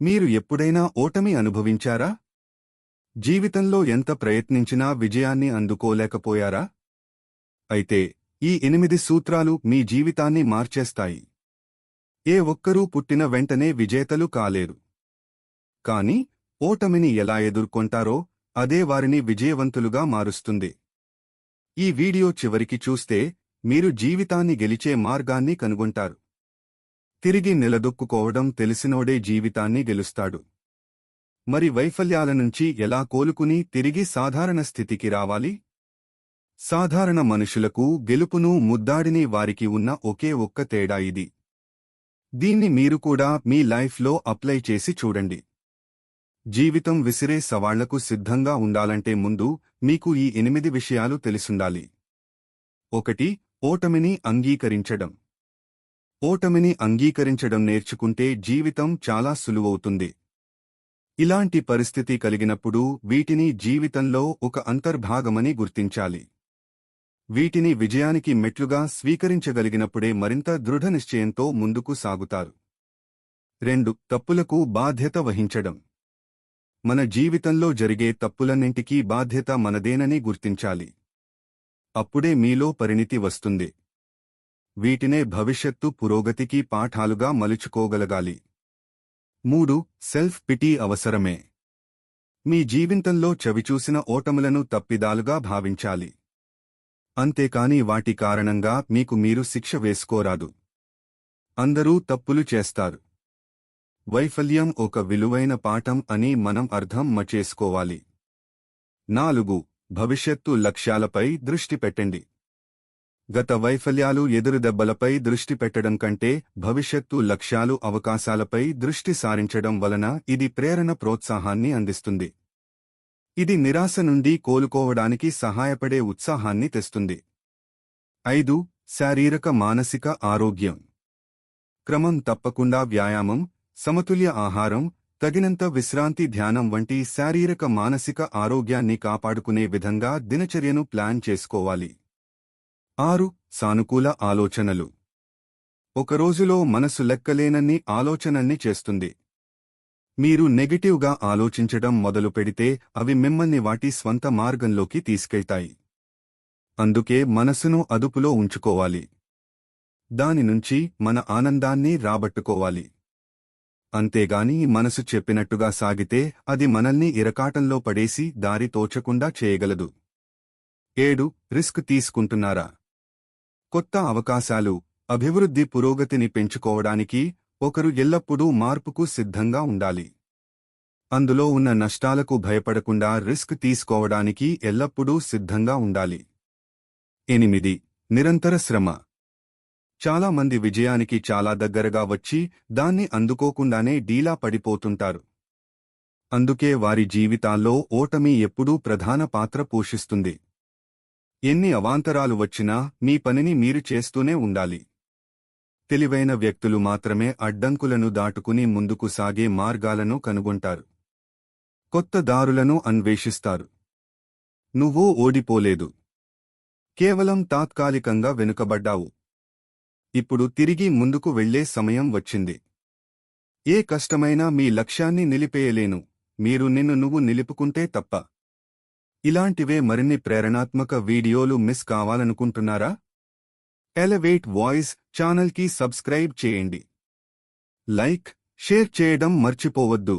మీరు ఎప్పుడైనా ఓటమి అనుభవించారా? జీవితంలో ఎంత ప్రయత్నించినా విజయాన్ని అందుకోలేకపోయారా? అయితే ఈ ఎనిమిది సూత్రాలు మీ జీవితాన్ని మార్చేస్తాయి. ఏ ఒక్కరూ పుట్టిన వెంటనే విజేతలు కాలేరు. కాని ఓటమిని ఎలా ఎదుర్కొంటారో అదే వారిని విజయవంతులుగా మారుస్తుంది. ఈ వీడియో చివరికి చూస్తే మీరు జీవితాన్ని గెలిచే మార్గాన్ని కనుగొంటారు. తిరిగి నిలదొక్కుకోవడం తెలిసినోడే జీవితాన్ని గెలుస్తాడు. మరి వైఫల్యాల నుంచి ఎలా కోలుకుని తిరిగి సాధారణ స్థితికి రావాలి? సాధారణ మనుషులకు గెలుపును ముద్దాడిని వారికి ఉన్న ఒకే ఒక్క తేడా ఇది. దీన్ని మీరు కూడా మీ లైఫ్లో అప్లై చేసి చూడండి. జీవితం విసిరే సవాళ్ళకు సిద్ధంగా ఉండాలంటే ముందు మీకు ఈ ఎనిమిది విషయాలు తెలిసుండాలి. ఒకటి ఓటమిని అంగీకరించడం. ఓటమిని అంగీకరించడం నేర్చుకుంటే జీవితం చాలా సులువవుతుంది. ఇలాంటి పరిస్థితి కలిగినప్పుడు వీటిని జీవితంలో ఒక అంతర్భాగమని గుర్తించాలి. వీటిని విజయానికి మెట్లుగా స్వీకరించగలిగినప్పుడే మరింత దృఢనిశ్చయంతో ముందుకు సాగుతారు. రెండు తప్పులకు బాధ్యత వహించడం. మన జీవితంలో జరిగే తప్పులన్నింటికీ బాధ్యత మనదేనని గుర్తించాలి. అప్పుడే మీలో పరిణితి వస్తుంది. వీటినే భవిష్యత్తు పురోగతికి పాఠాలుగా మలుచుకోగలగాలి. మూడు సెల్ఫ్ పిటీ అవసరమే. మీ జీవితంలో చవిచూసిన ఓటములను తప్పిదాలుగా భావించాలి. అంతేకాని వాటి కారణంగా మీకు మీరు శిక్ష వేసుకోరాదు. అందరూ తప్పులు చేస్తారు. వైఫల్యం ఒక విలువైన పాఠం అని మనం అర్థం మచేసుకోవాలి. నాలుగు భవిష్యత్తు లక్ష్యాలపై దృష్టి పెట్టండి. గత వైఫల్యాలు ఎదురుదెబ్బలపై దృష్టి పెట్టడం కంటే భవిష్యత్తు లక్ష్యాలు అవకాశాలపై దృష్టి సారించడం వలన ఇది ప్రేరణ ప్రోత్సాహాన్ని అందిస్తుంది. ఇది నిరాశ నుండి కోలుకోవడానికి సహాయపడే ఉత్సాహాన్ని తెస్తుంది. ఐదు శారీరక మానసిక ఆరోగ్యం. క్రమం తప్పకుండా వ్యాయామం సమతుల్య ఆహారం తగినంత విశ్రాంతి ధ్యానం వంటి శారీరక మానసిక ఆరోగ్యాన్ని కాపాడుకునే విధంగా దినచర్యను ప్లాన్ చేసుకోవాలి. ఆరు సానుకూల ఆలోచనలు. ఒక రోజులో మనసు లెక్కలేనన్ని ఆలోచనల్ని చేస్తుంది. మీరు నెగిటివ్గా ఆలోచించడం మొదలు పెడితే అవి మిమ్మల్ని వాటి స్వంత మార్గంలోకి తీసుకెళ్తాయి. అందుకే మనసును అదుపులో ఉంచుకోవాలి. దాని నుంచి మన ఆనందాన్ని రాబట్టుకోవాలి. అంతేగాని మనసు చెప్పినట్టుగా సాగితే అది మనల్ని ఇరకాటంలో పడేసి దారి తోచకుండా చేయగలదు. ఏడు రిస్క్ తీసుకుంటున్నారా? కొత్త అవకాశాలు అభివృద్ధి పురోగతిని పెంచుకోవడానికి ఒకరు ఎల్లప్పుడూ మార్పుకు సిద్ధంగా ఉండాలి. అందులో ఉన్న నష్టాలకు భయపడకుండా రిస్క్ తీసుకోవడానికి ఎల్లప్పుడూ సిద్ధంగా ఉండాలి. ఎనిమిది నిరంతర శ్రమ. చాలా మంది విజయానికి చాలా దగ్గరగా వచ్చి దాన్ని అందుకోకుండానే డీలా పడిపోతుంటారు. అందుకే వారి జీవితాల్లో ఓటమి ఎప్పుడూ ప్రధాన పాత్ర పోషిస్తుంది. ఎన్ని అవాంతరాలు వచ్చినా మీ పనిని మీరు చేస్తూనే ఉండాలి. తెలివైన వ్యక్తులు మాత్రమే అడ్డంకులను దాటుకుని ముందుకు సాగే మార్గాలను కనుగొంటారు. కొత్త దారులను అన్వేషిస్తారు. నువ్వు ఓడిపోలేదు. కేవలం తాత్కాలికంగా వెనుకబడ్డావు. ఇప్పుడు తిరిగి ముందుకు వెళ్ళే సమయం వచ్చింది. ఏ కష్టమైనా మీ లక్ష్యాన్ని నిలిపేయలేను. మీరు నిన్ను నువ్వు నిలుపుకుంటే తప్ప. ఇలాంటివే మరిన్ని ప్రేరణాత్మక వీడియోలు మిస్ కావాలనుకుంటున్నారా? ఎలవేట్ వాయిస్ ఛానల్కి సబ్స్క్రైబ్ చేయండి. లైక్ షేర్ చేయడం మర్చిపోవద్దు.